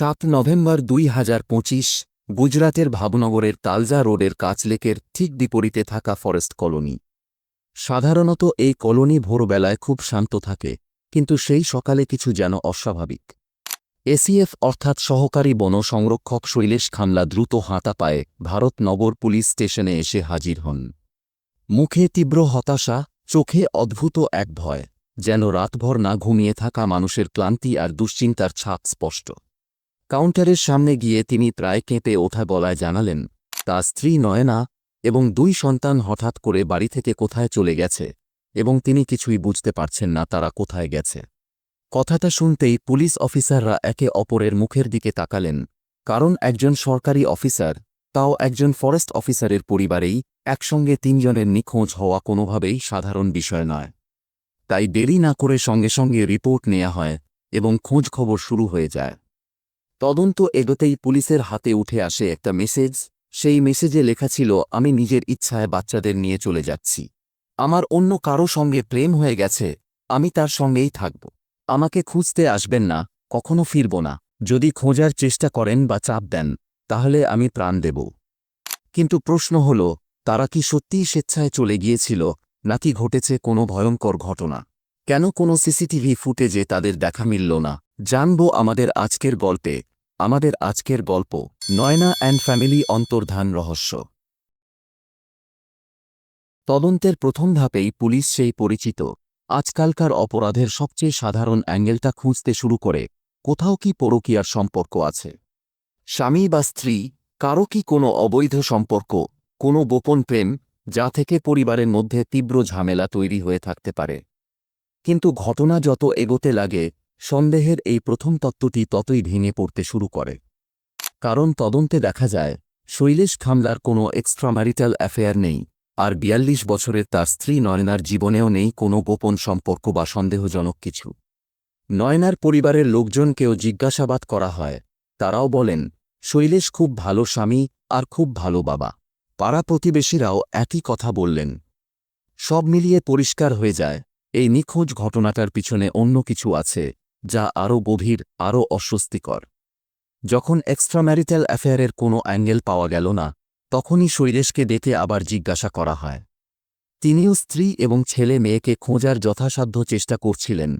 সাত নভেম্বর দুই হাজার পঁচিশ গুজরাতের ভাবনগরের তালজা রোডের কাচলেকের ঠিক বিপরীতে থাকা ফরেস্ট কলোনি। সাধারণত এই কলোনি ভোরবেলায় খুব শান্ত থাকে, কিন্তু সেই সকালে কিছু যেন অস্বাভাবিক। এসিএফ অর্থাৎ সহকারী বন সংরক্ষক শৈলেশ খামলা দ্রুত হাতা পায়ে ভারত নগর পুলিশ স্টেশনে এসে হাজির হন। মুখে তীব্র হতাশা, চোখে অদ্ভুত এক ভয়, যেন রাতভর না ঘুমিয়ে থাকা মানুষের ক্লান্তি আর দুশ্চিন্তার ছাপ স্পষ্ট। কাউন্টারের সামনে গিয়ে তিনি প্রায় কেঁপে ওঠা গলায় জানালেন তার স্ত্রী নয়না এবং দুই সন্তান হঠাৎ করে বাড়ি থেকে কোথায় চলে গেছে এবং তিনি কিছুই বুঝতে পারছেন না তারা কোথায় গেছে কথাটা শুনতেই পুলিশ অফিসাররা একে অপরের মুখের দিকে তাকালেন, কারণ একজন সরকারি অফিসার তাও একজন ফরেস্ট অফিসারের পরিবারেই একসঙ্গে তিনজনের নিখোঁজ হওয়া কোনোভাবেই সাধারণ বিষয় নয়। তাই দেরি না করে সঙ্গে সঙ্গে রিপোর্ট নেওয়া হয় এবং খোঁজ খবর শুরু হয়ে যায়। তদন্ত এগোতেই পুলিশের হাতে উঠে আসে একটা মেসেজ। সেই মেসেজে লেখা ছিল, আমি নিজের ইচ্ছায় বাচ্চাদের নিয়ে চলে যাচ্ছি। আমার অন্য কারও সঙ্গে প্রেম হয়ে গেছে। আমি তার সঙ্গেই থাকব। আমাকে খুঁজতে আসবেন না, কখনো ফিরব না। যদি খোঁজার চেষ্টা করেন বা চাপ দেন, তাহলে আমি প্রাণ দেব। কিন্তু প্রশ্ন হল, তারা কি সত্যিই স্বেচ্ছায় চলে গিয়েছিল, নাকি ঘটেছে কোনো ভয়ঙ্কর ঘটনা? কেন কোনো সিসিটিভি ফুটেজে তাদের দেখা মিলল না? জানব আমাদের আজকের গল্পে। আমাদের আজকের গল্প নয়না অ্যান্ড ফ্যামিলি অন্তর্ধান রহস্য। তদন্তের প্রথম ধাপেই পুলিশ সেই পরিচিত। আজকালকার অপরাধের সবচেয়ে সাধারণ অ্যাঙ্গেলটা খুঁজতে শুরু করে, কোথাও কি পরকীয়ার সম্পর্ক আছে? স্বামী বা স্ত্রী, কারও কি কোনো অবৈধ সম্পর্ক, কোনো গোপন প্রেম, যা থেকে পরিবারের মধ্যে তীব্র ঝামেলা তৈরি হয়ে থাকতে পারে? কিন্তু ঘটনা যত এগোতে লাগে সন্দেহের এই প্রথম তত্ত্বটি ততই ভেঙে পড়তে শুরু করে। কারণ তদন্তে দেখা যায়, শৈলেশ খামলার কোনো এক্সট্রাম্যারিটাল অ্যাফেয়ার নেই, আর বিয়াল্লিশ বছরের তার স্ত্রী নয়নার জীবনেও নেই কোনো গোপন সম্পর্ক বা সন্দেহজনক কিছু। নয়নার পরিবারের লোকজনকেও জিজ্ঞাসাবাদ করা হয়, তারাও বলেন, শৈলেশ খুব ভালো স্বামী আর খুব ভালো বাবা। পাড়া প্রতিবেশীরাও একই কথা বললেন। সব মিলিয়ে পরিষ্কার হয়ে যায়, এই নিখোঁজ ঘটনাটার পিছনে অন্য কিছু আছে। যা আরও গভীর, আরও অস্বস্তিকর। যখন এক্সট্রাম্যারিটাল অ্যাফেয়ারের কোনো অ্যাঙ্গেল পাওয়া গেল না, তখনই শৈলেশকে ডেকে আবার জিজ্ঞাসা করা হয়। তিনিও স্ত্রী এবং ছেলে মেয়েকে খোঁজার যথাসাধ্য চেষ্টা করছিলেন,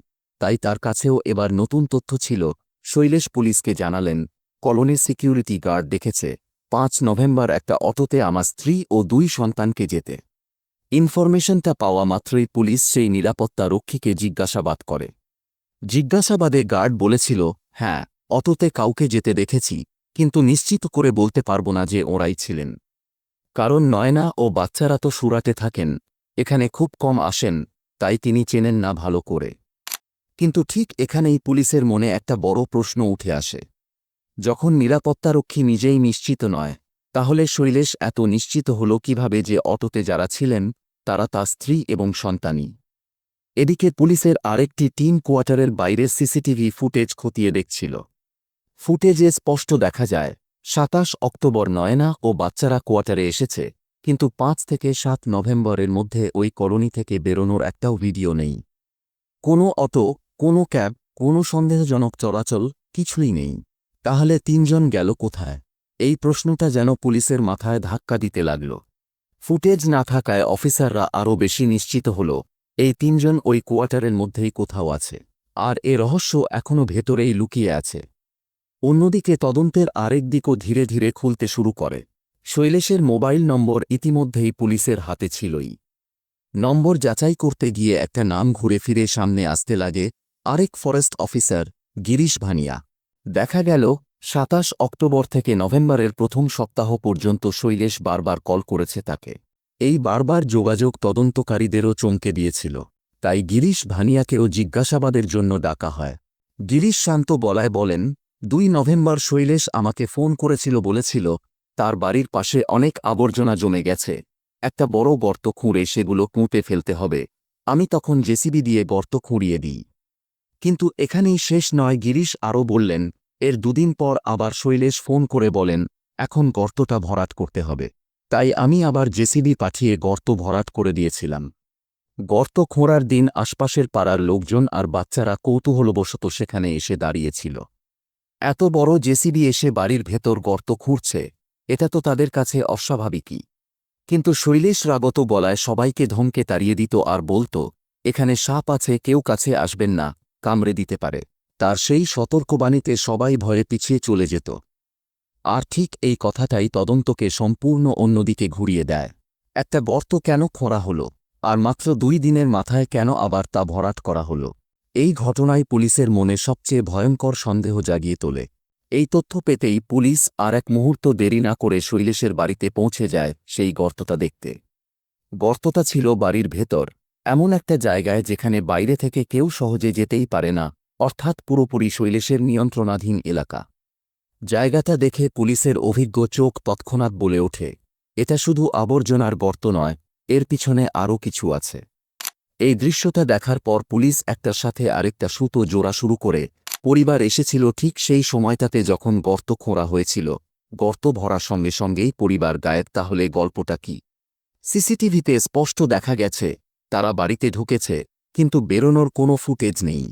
তাই তার কাছেও এবার নতুন তথ্য ছিল। শৈলেশ পুলিশকে জানালেন কলোনির সিকিউরিটি গার্ড দেখেছে, পাঁচ নভেম্বর একটা অটোতে আমার স্ত্রী ও দুই সন্তানকে যেতে। ইনফরমেশনটা পাওয়া মাত্রই পুলিশ সেই নিরাপত্তা রক্ষীকে জিজ্ঞাসাবাদ করে। জিজ্ঞাসাবাদে গার্ড বলেছিল হ্যাঁ অততে কাউকে যেতে দেখেছি, কিন্তু নিশ্চিত করে বলতে পারব না যে ওরাই ছিলেন। কারণ নয়না ও বাচ্চারা তো সুরাটে থাকেন, এখানে খুব কম আসেন, তাই তিনি চেনেন না ভালো করে। কিন্তু ঠিক এখানেই পুলিশের মনে একটা বড় প্রশ্ন উঠে আসে। যখন নিরাপত্তারক্ষী নিজেই নিশ্চিত নয়, তাহলে শৈলেশ এত নিশ্চিত হল কীভাবে যে অটোতে যারা ছিলেন, তারা তার স্ত্রী এবং সন্তানই। এদিকে পুলিশের আরেকটি টিম কোয়ার্টারের বাইরে সিসিটিভি ফুটেজ খতিয়ে দেখছিল। ফুটেজে স্পষ্ট দেখা যায়, সাতাশ অক্টোবর নয়না ও বাচ্চারা কোয়ার্টারে এসেছে, কিন্তু পাঁচ থেকে সাত নভেম্বরের মধ্যে ওই কলোনি থেকে বেরোনোর একটাও ভিডিও নেই। কোনো অটো, কোনো ক্যাব, কোনো সন্দেহজনক চলাচল কিছুই নেই। তাহলে তিনজন গেল কোথায়? এই প্রশ্নটা যেন পুলিশের মাথায় ধাক্কা দিতে লাগল। ফুটেজ না থাকায় অফিসাররা আরও বেশি নিশ্চিত হল এই তিনজন ওই কোয়ার্টারের মধ্যেই কোথাও আছে, আর এ রহস্য এখনও ভেতরেই লুকিয়ে আছে। অন্যদিকে তদন্তের আরেক দিকও ধীরে ধীরে খুলতে শুরু করে। শৈলেশের মোবাইল নম্বর ইতিমধ্যেই পুলিশের হাতে ছিলই। নম্বর যাচাই করতে গিয়ে একটা নাম ঘুরে ফিরে সামনে আসতে লাগে আরেক ফরেস্ট অফিসার, গিরিশ ভানিয়া। দেখা গেল, সাতাশ অক্টোবর থেকে নভেম্বরের প্রথম সপ্তাহ পর্যন্ত শৈলেশ বারবার কল করেছে তাকে। এই বারবার যোগাযোগ তদন্তকারীদেরও চমকে দিয়েছিল। তাই গিরিশ ভানিয়াকেও জিজ্ঞাসাবাদের জন্য ডাকা হয়। গিরিশ শান্ত বলায় বলেন, দুই নভেম্বর শৈলেশ আমাকে ফোন করেছিল বলেছিল, তার বাড়ির পাশে অনেক আবর্জনা জমে গেছে। একটা বড় গর্ত খুঁড়ে সেগুলো কুঁটে ফেলতে হবে। আমি তখন জেসিবি দিয়ে গর্ত খুঁড়িয়ে দিই। কিন্তু এখানেই শেষ নয় গিরিশ আরও বললেন, এর দুদিন পর আবার শৈলেশ ফোন করে বলেন, এখন গর্তটা ভরাট করতে হবে। তাই আমি আবার জেসিবি পাঠিয়ে গর্ত ভরাট করে দিয়েছিলাম। গর্ত খোঁড়ার দিন আশপাশের পাড়ার লোকজন আর বাচ্চারা কৌতূহলবশত সেখানে এসে দাঁড়িয়েছিল। এত বড় জেসিবি এসে বাড়ির ভেতর গর্ত খুঁড়ছে, এটা তো তাদের কাছে অস্বাভাবিকই। কিন্তু শৈলেশ রাগত বলায় সবাইকে ধমকে তাড়িয়ে দিত আর বলত, এখানে সাপ আছে, কেউ কাছে আসবেন না, কামড়ে দিতে পারে। তার সেই সতর্কবাণীতে সবাই ভয়ে পিছিয়ে চলে যেত। আর ঠিক এই কথাটাই তদন্তকে সম্পূর্ণ অন্যদিকে ঘুরিয়ে দেয়। একটা গর্ত কেন খোঁড়া হলো? আর মাত্র দুই দিনের মাথায় কেন আবার তা ভরাট করা হলো? এই ঘটনায় পুলিশের মনে সবচেয়ে ভয়ঙ্কর সন্দেহ জাগিয়ে তোলে। এই তথ্য পেতেই পুলিশ আর এক মুহূর্ত দেরি না করে শৈলেশের বাড়িতে পৌঁছে যায় সেই গর্তটা দেখতে। গর্তটা ছিল বাড়ির ভেতর, এমন একটা জায়গায় যেখানে বাইরে থেকে কেউ সহজে যেতেই পারে না, অর্থাৎ পুরোপুরি শৈলেশের নিয়ন্ত্রণাধীন এলাকা। জায়গাটা দেখে পুলিশের অভিজ্ঞ চোখ তৎক্ষণাৎ বলে ওঠে, এটা শুধু আবর্জনার গর্ত নয়, এর পিছনে আরও কিছু আছে। এই দৃশ্যটা দেখার পর পুলিশ একটার সাথে আরেকটা সুতো জোড়া শুরু করে, পরিবার এসেছিল ঠিক সেই সময়টাতে যখন গর্ত খোঁড়া হয়েছিল, গর্ত ভরার সঙ্গে সঙ্গেই পরিবার গায়েব, তাহলে গল্পটা কি? সিসিটিভিতে স্পষ্ট দেখা গেছে, তারা বাড়িতে ঢুকেছে, কিন্তু বেরোনোর কোনো ফুটেজ নেই।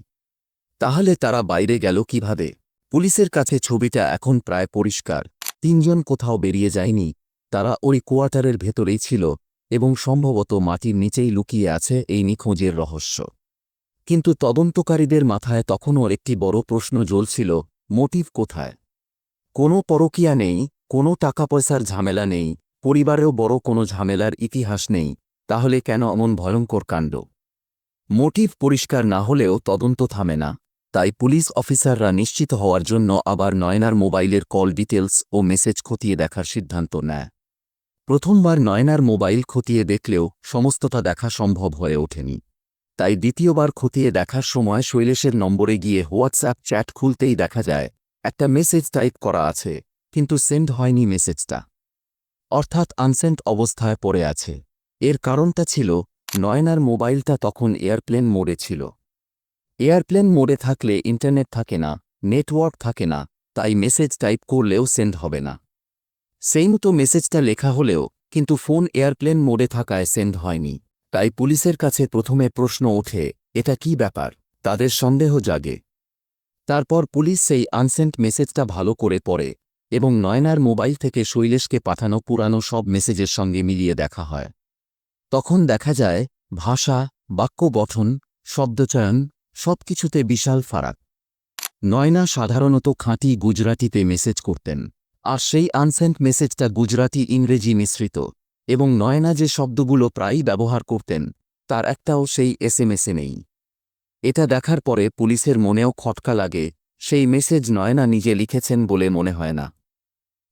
তাহলে তারা বাইরে গেল কীভাবে? পুলিশের কাছে ছবিটা এখন প্রায় পরিষ্কার। তিনজন কোথাও বেরিয়ে যায়নি। তারা ওই কোয়ার্টারের ভেতরেই ছিল এবং সম্ভবত মাটির নিচেই লুকিয়ে আছে এই নিখোঁজের রহস্য। কিন্তু তদন্তকারীদের মাথায় তখনও একটি বড় প্রশ্ন জ্বলছিল, মোটিভ কোথায়? কোনো পরকিয়া নেই, কোনো টাকা পয়সার ঝামেলা নেই, পরিবারেও বড় কোনো ঝামেলার ইতিহাস নেই, তাহলে কেন এমন ভয়ঙ্কর কাণ্ড? মোটিভ পরিষ্কার না হলেও তদন্ত থামে না। তাই পুলিশ অফিসাররা নিশ্চিত হওয়ার জন্য আবার নয়নার মোবাইলের কল ডিটেলস ও মেসেজ খতিয়ে দেখার সিদ্ধান্ত নেয়। প্রথমবার নয়নার মোবাইল খতিয়ে দেখলেও সমস্তটা দেখা সম্ভব হয়ে ওঠেনি। তাই দ্বিতীয়বার খতিয়ে দেখার সময় শৈলেশের নম্বরে গিয়ে হোয়াটসঅ্যাপ চ্যাট খুলতেই দেখা যায়, একটা মেসেজ টাইপ করা আছে, কিন্তু সেন্ড হয়নি মেসেজটা। অর্থাৎ আনসেন্ট অবস্থায় পড়ে আছে। এর কারণটা ছিল, নয়নার মোবাইলটা তখন এয়ারপ্লেন মোডে ছিল। এয়ারপ্লেন মোডে থাকলে ইন্টারনেট থাকে না, নেটওয়ার্ক থাকে না, তাই মেসেজ টাইপ করলেও সেন্ড হবে না। সেই মতো মেসেজটা লেখা হলেও কিন্তু ফোন এয়ারপ্লেন মোডে থাকায় সেন্ড হয়নি। তাই পুলিশের কাছে প্রথমে প্রশ্ন ওঠে, এটা কি ব্যাপার? তাদের সন্দেহ জাগে। তারপর পুলিশ সেই আনসেন্ট মেসেজটা ভালো করে পড়ে এবং নয়নার মোবাইল থেকে শৈলেশকে পাঠানো পুরানো সব মেসেজের সঙ্গে মিলিয়ে দেখা হয়। তখন দেখা যায়, ভাষা, বাক্য গঠন, শব্দচয়ন সবকিছুতে বিশাল ফারাক। নয়না সাধারণত খাঁটি গুজরাটিতে মেসেজ করতেন, আর সেই আনসেন্ট মেসেজটা গুজরাটি ইংরেজি মিশ্রিত, এবং নয়না যে শব্দগুলো প্রায়ই ব্যবহার করতেন, তার একটাও সেই এসএমএসে নেই। এটা দেখার পরে পুলিশের মনেও খটকা লাগে, সেই মেসেজ নয়না নিজে লিখেছেন বলে মনে হয় না।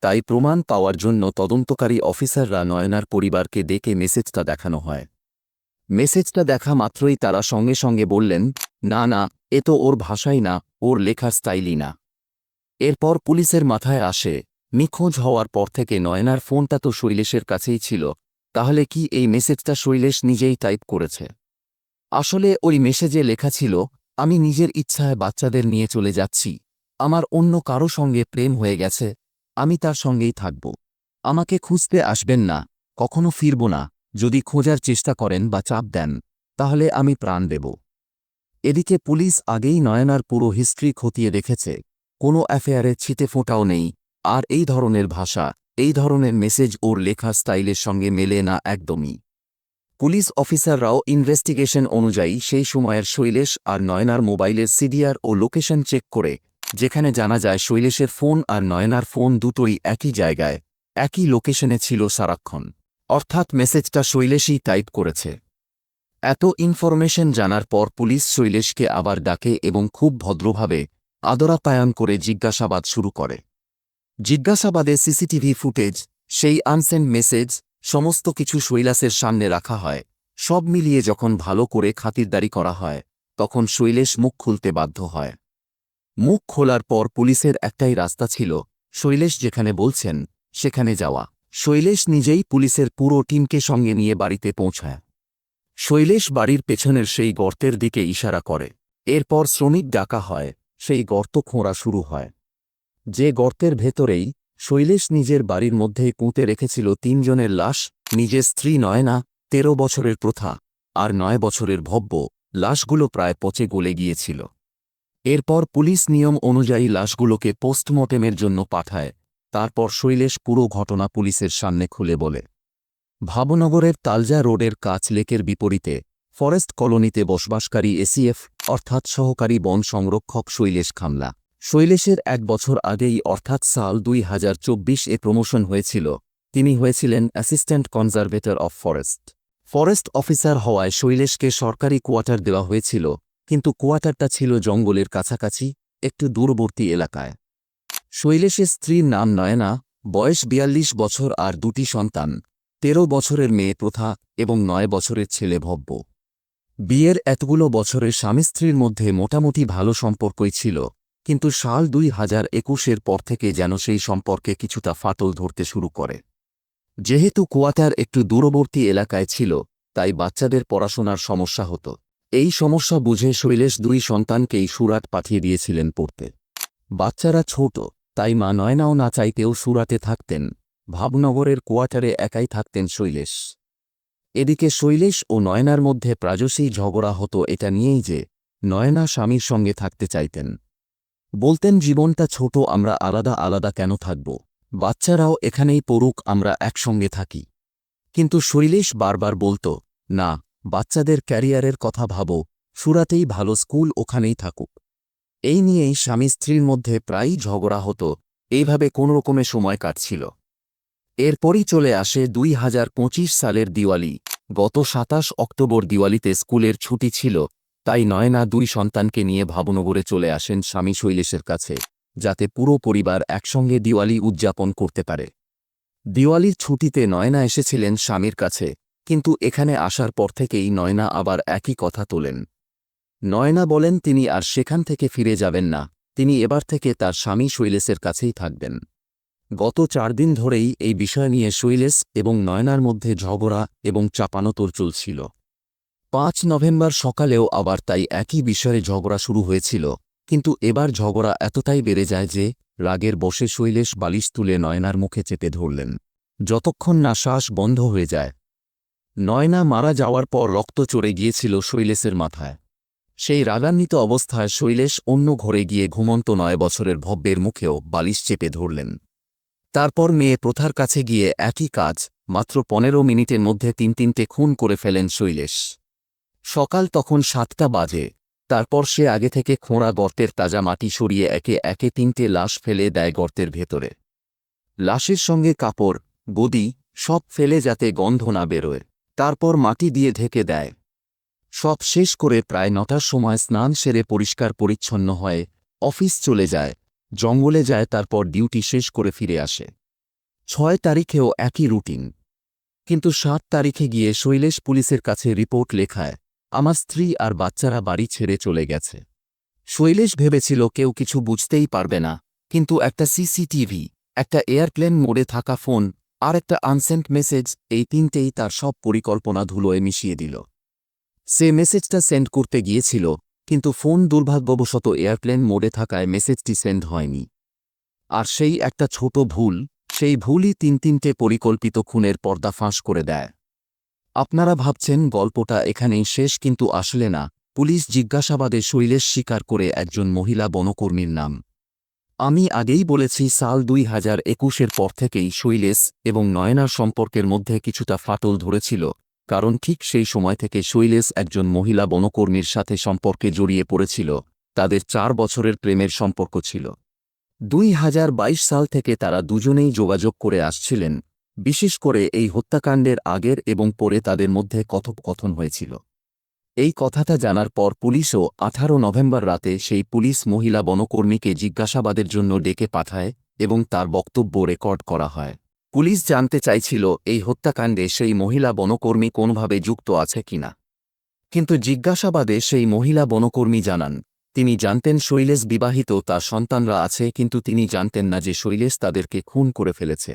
তাই প্রমাণ পাওয়ার জন্য তদন্তকারী অফিসাররা নয়নার পরিবারকে ডেকে মেসেজটা দেখানো হয়। মেসেজটা দেখা মাত্রই তারা সঙ্গে সঙ্গে বললেন না না, এ তো ওর ভাষাই না, ওর লেখার স্টাইলই না। এরপর পুলিশের মাথায় আসে, নিখোঁজ হওয়ার পর থেকে নয়নার ফোনটা তো শৈলেশের কাছেই ছিল, তাহলে কি এই মেসেজটা শৈলেশ নিজেই টাইপ করেছে? আসলে ওই মেসেজে লেখা ছিল, আমি নিজের ইচ্ছায় বাচ্চাদের নিয়ে চলে যাচ্ছি, আমার অন্য কারও সঙ্গে প্রেম হয়ে গেছে, আমি তার সঙ্গেই থাকব। আমাকে খুঁজতে আসবেন না, কখনো ফিরব না, যদি খোঁজার চেষ্টা করেন বা চাপ দেন, তাহলে আমি প্রাণ দেব। এদিকে পুলিশ আগেই নয়নার পুরো হিস্ট্রি খতিয়ে রেখেছে কোনো অ্যাফেয়ারে ছিটে ফোঁটাও নেই, আর এই ধরনের ভাষা, এই ধরনের মেসেজ ওর লেখা স্টাইলের সঙ্গে মেলে না একদমই। পুলিশ অফিসাররাও ইনভেস্টিগেশন অনুযায়ী সেই সময়ের শৈলেশ আর নয়নার মোবাইলের সিডিআর ও লোকেশন চেক করে, যেখানে জানা যায় শৈলেশের ফোন আর নয়নার ফোন দুটোই একই জায়গায়, একই লোকেশনে ছিল সারাক্ষণ। অর্থাৎ মেসেজটা শৈলেশই টাইপ করেছে। এত ইনফরমেশন জানার পর পুলিশ শৈলেশকে আবার ডাকে এবং খুব ভদ্রভাবে আদরাপায়ন করে জিজ্ঞাসাবাদ শুরু করে। জিজ্ঞাসাবাদে সিসিটিভি ফুটেজ, সেই আনসেন্ড মেসেজ, সমস্ত কিছু শৈলাসের সামনে রাখা হয়। সব মিলিয়ে যখন ভালো করে খাতিরদারি করা হয়, তখন শৈলেশ মুখ খুলতে বাধ্য হয়। মুখ খোলার পর পুলিশের একটাই রাস্তা ছিল, শৈলেশ যেখানে বলছেন, সেখানে যাওয়া। শৈলেশ নিজেই পুলিশের পুরো টিমকে সঙ্গে নিয়ে বাড়িতে পৌঁছায়। শৈলেশ বাড়ির পেছনের সেই গর্তের দিকে ইশারা করে। এরপর শ্রমিক ডাকা হয়, সেই গর্ত খোঁড়া শুরু হয়। যে গর্তের ভেতরেই শৈলেশ নিজের বাড়ির মধ্যে কুঁতে রেখেছিল তিনজনের লাশ, নিজের স্ত্রী নয়না, তেরো বছরের প্রথা আর নয় বছরের ভব্য, লাশগুলো প্রায় পচে গলে গিয়েছিল। এরপর পুলিশ নিয়ম অনুযায়ী লাশগুলোকে পোস্টমর্টেমের জন্য পাঠায়, তারপর শৈলেশ পুরো ঘটনা পুলিশের সামনে খুলে বলে। ভাবনগরের তালজা রোডের কাছ লেকের বিপরীতে ফরেস্ট কলোনিতে বসবাসকারী এসিএফ, অর্থাৎ সহকারী বন সংরক্ষক শৈলেশ খামলা। শৈলেশের এক বছর আগেই, অর্থাৎ সাল দুই হাজার চব্বিশ এ প্রমোশন হয়েছিল। তিনি হয়েছিলেন assistant conservator of forest. Forest officer হওয়ায় শৈলেশকে সরকারি কোয়ার্টার দেওয়া হয়েছিল, কিন্তু কোয়ার্টারটা ছিল জঙ্গলের কাছাকাছি, একটু দূরবর্তী এলাকায়। শৈলেশের স্ত্রীর নাম নয়না, বয়স বিয়াল্লিশ বছর আর দুটি সন্তান। তেরো বছরের মেয়ে প্রথা এবং নয় বছরের ছেলে ভব্য। বিয়ের এতগুলো বছরের স্বামী স্ত্রীর মধ্যে মোটামুটি ভালো সম্পর্কই ছিল, কিন্তু সাল দুই হাজার একুশের পর থেকে যেন সেই সম্পর্কে কিছুটা ফাটল ধরতে শুরু করে। যেহেতু কোয়ার্টার একটু দূরবর্তী এলাকায় ছিল, তাই বাচ্চাদের পড়াশোনার সমস্যা হতো। এই সমস্যা বুঝে শৈলেশ দুই সন্তানকেই সুরাট পাঠিয়ে দিয়েছিলেন পড়তে। বাচ্চারা ছোট, তাই মা নয়নাও না চাইতেও সুরাতে থাকতেন ভাবনগরের কোয়ার্টারে একাই থাকতেন শৈলেশ। এদিকে শৈলেশ ও নয়নার মধ্যে প্রাজসেই ঝগড়া হতো এটা নিয়েই যে নয়না স্বামীর সঙ্গে থাকতে চাইতেন। বলতেন, জীবনটা ছোট, আমরা আলাদা আলাদা কেন থাকব? বাচ্চারাও এখানেই পড়ুক, আমরা একসঙ্গে থাকি। কিন্তু শৈলেশ বারবার বলত, না, বাচ্চাদের ক্যারিয়ারের কথা ভাবো, সুরাতেই ভালো স্কুল ওখানেই থাকুক। এই নিয়েই স্বামী স্ত্রীর মধ্যে প্রায়ই ঝগড়া হতো, এইভাবে কোনোরকমে সময় কাটছিল। এরপরই চলে আসে দুই হাজার পঁচিশ সালের দিওয়ালি। গত সাতাশ অক্টোবর দিওয়ালিতে স্কুলের ছুটি ছিল, তাই নয়না দুই সন্তানকে নিয়ে ভাবনগরে চলে আসেন স্বামী শৈলেশের কাছে, যাতে পুরো পরিবার একসঙ্গে দিওয়ালি উদযাপন করতে পারে। দিওয়ালির ছুটিতে নয়না এসেছিলেন স্বামীর কাছে, কিন্তু এখানে আসার পর থেকেই নয়না আবার একই কথা তোলেন। নয়না বলেন তিনি আর সেখান থেকে ফিরে যাবেন না, তিনি এবার থেকে তার স্বামী শৈলেশের কাছেই থাকবেন। গত চার দিন ধরেই এই বিষয় নিয়ে শৈলেশ এবং নয়নার মধ্যে ঝগড়া এবং চাপানোতর চলছিল পাঁচ নভেম্বর সকালেও আবার তাই একই বিষয়ে ঝগড়া শুরু হয়েছিল, কিন্তু এবার ঝগড়া এতটাই বেড়ে যায় যে রাগের বসে শৈলেশ বালিশ তুলে নয়নার মুখে চেপে ধরলেন। যতক্ষণ না শ্বাস বন্ধ হয়ে যায়। নয়না মারা যাওয়ার পর রক্ত চড়ে গিয়েছিল শৈলেশের মাথায়। সেই রাগান্বিত অবস্থায় শৈলেশ অন্য ঘরে গিয়ে ঘুমন্ত নয় বছরের ভব্যের মুখেও বালিশ চেপে ধরলেন। তারপর মেয়ে প্রথার কাছে গিয়ে একই কাজ, মাত্র পনেরো মিনিটের মধ্যে তিন তিনটে খুন করে ফেলেন শৈলেশ। সকাল তখন সাতটা বাজে। তারপর সে আগে থেকে খোঁড়া গর্তের তাজা মাটি সরিয়ে একে একে তিনটে লাশ ফেলে দেয় গর্তের ভেতরে। লাশের সঙ্গে কাপড়, গদি, সব ফেলে যাতে গন্ধ না বেরোয়। তারপর মাটি দিয়ে ঢেকে দেয়। সব শেষ করে প্রায় নটার সময় স্নান সেরে পরিষ্কার পরিচ্ছন্ন হয়ে অফিস চলে যায়। জঙ্গলে যায়, তারপর ডিউটি শেষ করে ফিরে আসে। ছয় তারিখেও একই রুটিন। কিন্তু সাত তারিখে গিয়ে শৈলেশ পুলিশের কাছে রিপোর্ট লেখায়, আমার স্ত্রী আর বাচ্চারা বাড়ি ছেড়ে চলে গেছে। শৈলেশ ভেবেছিল কেউ কিছু বুঝতেই পারবে না, কিন্তু একটা সিসিটিভি, একটা এয়ারপ্লেন মোডে থাকা ফোন, আর একটা আনসেন্ট মেসেজ, এই তিনটেই তার সব পরিকল্পনা ধুলোয় মিশিয়ে দিল। সে মেসেজটা সেন্ড করতে গিয়েছিল কিন্তু ফোন দুর্ভাগ্যবশত এয়ারপ্লেন মোডে থাকায় মেসেজটি সেন্ড হয়নি। আর সেই একটা ছোট ভুল, সেই ভুলই তিন তিনটে পরিকল্পিত খুনের পর্দা ফাঁস করে দেয়। আপনারা ভাবছেন গল্পটা এখানেই শেষ কিন্তু আসলে না, পুলিশ জিজ্ঞাসাবাদে শৈলেশ স্বীকার করে একজন মহিলা বনকর্মীর নাম। আমি আগেই বলেছি সাল দুই হাজার একুশের পর থেকেই শৈলেশ এবং নয়নার সম্পর্কের মধ্যে কিছুটা ফাটল ধরেছিল কারণ ঠিক সেই সময় থেকে শৈলেশ একজন মহিলা বনকর্মীর সাথে সম্পর্কে জড়িয়ে পড়েছিল, তাদের চার বছরের প্রেমের সম্পর্ক ছিল। দুই হাজার বাইশ সাল থেকে তারা দুজনেই যোগাযোগ করে আসছিলেন, বিশেষ করে এই হত্যাকাণ্ডের আগের এবং পরে তাদের মধ্যে কথোপকথন হয়েছিল। এই কথাটা জানার পর পুলিশও আঠারো নভেম্বর রাতে সেই পুলিশ মহিলা বনকর্মীকে জিজ্ঞাসাবাদের জন্য ডেকে পাঠায় এবং তার বক্তব্য রেকর্ড করা হয়। পুলিশ জানতে চাইছিল এই হত্যাকাণ্ডে সেই মহিলা বনকর্মী কোনোভাবে যুক্ত আছে কিনা। কিন্তু জিজ্ঞাসাবাদে সেই মহিলা বনকর্মী জানান, তিনি জানতেন শৈলেশ বিবাহিত, তার সন্তানরা আছে, কিন্তু তিনি জানতেন না যে শৈলেশ তাদেরকে খুন করে ফেলেছে।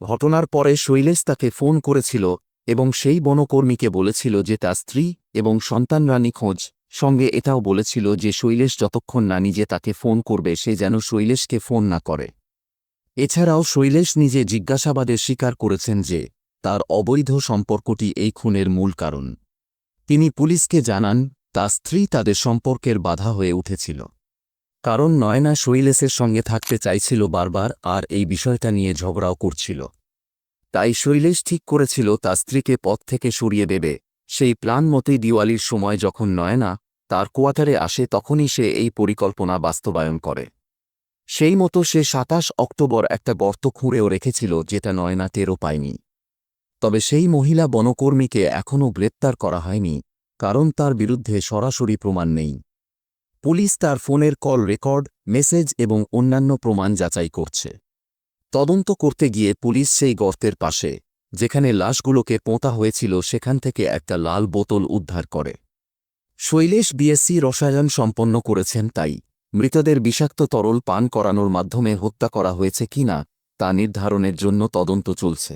ঘটনার পরে শৈলেশ তাকে ফোন করেছিল এবং সেই বনকর্মীকে বলেছিল যে তার স্ত্রী এবং সন্তানরা নিখোঁজ। সঙ্গে এটাও বলেছিল যে শৈলেশ যতক্ষণ না নিজে তাকে ফোন করবে, সে যেন শৈলেশকে ফোন না করে। এছাড়াও শৈলেশ নিজে জিজ্ঞাসাবাদে স্বীকার করেছেন যে, তার অবৈধ সম্পর্কটি এই খুনের মূল কারণ। তিনি পুলিশকে জানান, তার স্ত্রী তাদের সম্পর্কের বাধা হয়ে উঠেছিল। কারণ নয়না শৈলেশের সঙ্গে থাকতে চাইছিল বারবার আর এই বিষয়টা নিয়ে ঝগড়াও করছিল। তাই শৈলেশ ঠিক করেছিল তার স্ত্রীকে পথ থেকে সরিয়ে দেবে। সেই প্ল্যান মতোই দিওয়ালির সময় যখন নয়না তার কোয়ার্টারে আসে তখনই সে এই পরিকল্পনা বাস্তবায়ন করে। সেই মতো সে সাতাশ অক্টোবর একটা গর্ত খুঁড়েও রেখেছিল যেটা নয়না টেরও পায়নি। তবে সেই মহিলা বনকর্মীকে এখনও গ্রেপ্তার করা হয়নি, কারণ তার বিরুদ্ধে সরাসরি প্রমাণ নেই। পুলিশ তার ফোনের কল রেকর্ড, মেসেজ এবং অন্যান্য প্রমাণ যাচাই করছে। তদন্ত করতে গিয়ে পুলিশ সেই গর্তের পাশে, যেখানে লাশগুলোকে পোঁতা হয়েছিল সেখান থেকে একটা লাল বোতল উদ্ধার করে। শৈলেশ বিএসসি রসায়ন সম্পন্ন করেছেন তাই মৃতদের বিষাক্ত তরল পান করানোর মাধ্যমে হত্যা করা হয়েছে কিনা তা নির্ধারণের জন্য তদন্ত চলছে।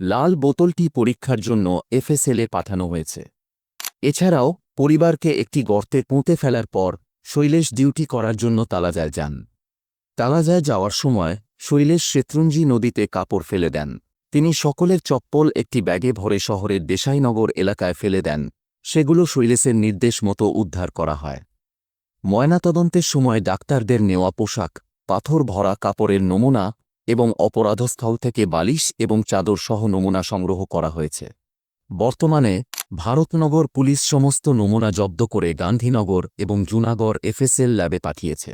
লাল বোতলটি পরীক্ষার জন্য এফএসএলে পাঠানো হয়েছে। এছাড়াও, পরিবারকে একটি গর্তে পুঁতে ফেলার পর, শৈলেশ ডিউটি করার জন্য তালাজায় যান। তালাজায় যাওয়ার সময়, শৈলেশ শেত্রুঞ্জি নদীতে কাপড় ফেলে দেন। তিনি সকলের চপ্পল একটি ব্যাগে ভরে শহরের দেশাইনগর এলাকায় ফেলে দেন। সেগুলো শৈলেশের নির্দেশ মতো উদ্ধার করা হয়। ময়নাতদন্তের সময় ডাক্তারদের নেওয়া পোশাক, পাথর ভরা কাপড়ের নমুনা এবং অপরাধস্থল থেকে বালিশ এবং চাদর সহ নমুনা সংগ্রহ করা হয়েছে। বর্তমানে ভারতনগর পুলিশ সমস্ত নমুনা জব্দ করে গান্ধীনগর এবং জুনাগড় এফএসএল ল্যাবে পাঠিয়েছে।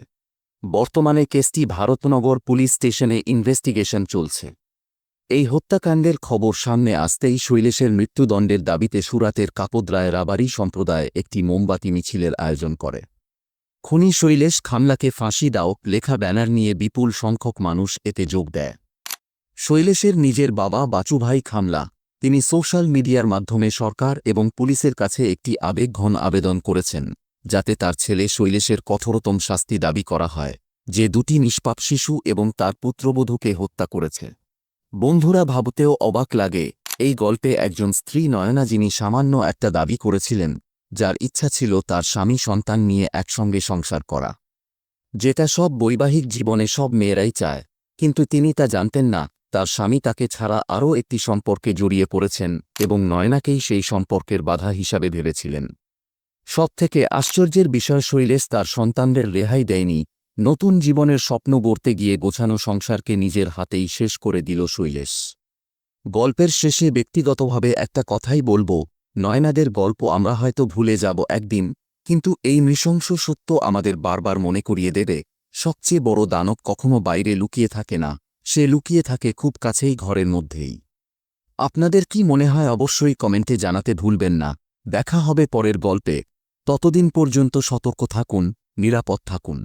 বর্তমানে কেসটি ভারতনগর পুলিশ স্টেশনে ইনভেস্টিগেশন চলছে। এই হত্যাকাণ্ডের খবর সামনে আসতেই শৈলেশের মৃত্যুদণ্ডের দাবিতে সুরাতের কাপদ্রায় রাবারি সম্প্রদায় একটি মোমবাতি মিছিলের আয়োজন করে। খুনি শৈলেশ খামলাকে ফাঁসি দাও, লেখা ব্যানার নিয়ে বিপুল সংখ্যক মানুষ এতে যোগ দেয়। শৈলেশের নিজের বাবা বাচুভাই খামলা, তিনি সোশ্যাল মিডিয়ার মাধ্যমে সরকার এবং পুলিশের কাছে একটি আবেগঘন আবেদন করেছেন, যাতে তার ছেলে শৈলেশের কঠোরতম শাস্তি দাবি করা হয়, যে দুটি নিষ্পাপ শিশু এবং তার পুত্রবধূকে হত্যা করেছে। বন্ধুরা ভাবতেও অবাক লাগে, এই গল্পে একজন স্ত্রী নয়না যিনি সামান্য একটা দাবি করেছিলেন যার ইচ্ছা ছিল তার স্বামী সন্তান নিয়ে একসঙ্গে সংসার করা। যেটা সব বৈবাহিক জীবনে সব মেয়েরাই চায়, কিন্তু তিনি তা জানতেন না, তার স্বামী তাকে ছাড়া আরও একটি সম্পর্কে জড়িয়ে পড়েছেন এবং নয়নাকেই সেই সম্পর্কের বাধা হিসাবে ভেবেছিলেন। সবথেকে আশ্চর্যের বিষয় শৈলেশ তার সন্তানদের রেহাই দেয়নি, নতুন জীবনের স্বপ্ন গড়তে গিয়ে গোছানো সংসারকে নিজের হাতেই শেষ করে দিল শৈলেশ। গল্পের শেষে ব্যক্তিগতভাবে একটা কথাই বলব নয়নাদের গল্প আমরা হয়তো ভুলে যাব একদিন, কিন্তু এই নৃশংস সত্য আমাদের বারবার মনে করিয়ে দেবে, সবচেয়ে বড় দানব কখনো বাইরে লুকিয়ে থাকে না, সে লুকিয়ে থাকে খুব কাছেই ঘরের মধ্যেই। আপনাদের কি মনে হয় অবশ্যই কমেন্টে জানাতে ভুলবেন না, দেখা হবে পরের গল্পে, ততদিন পর্যন্ত সতর্ক থাকুন, নিরাপদ থাকুন।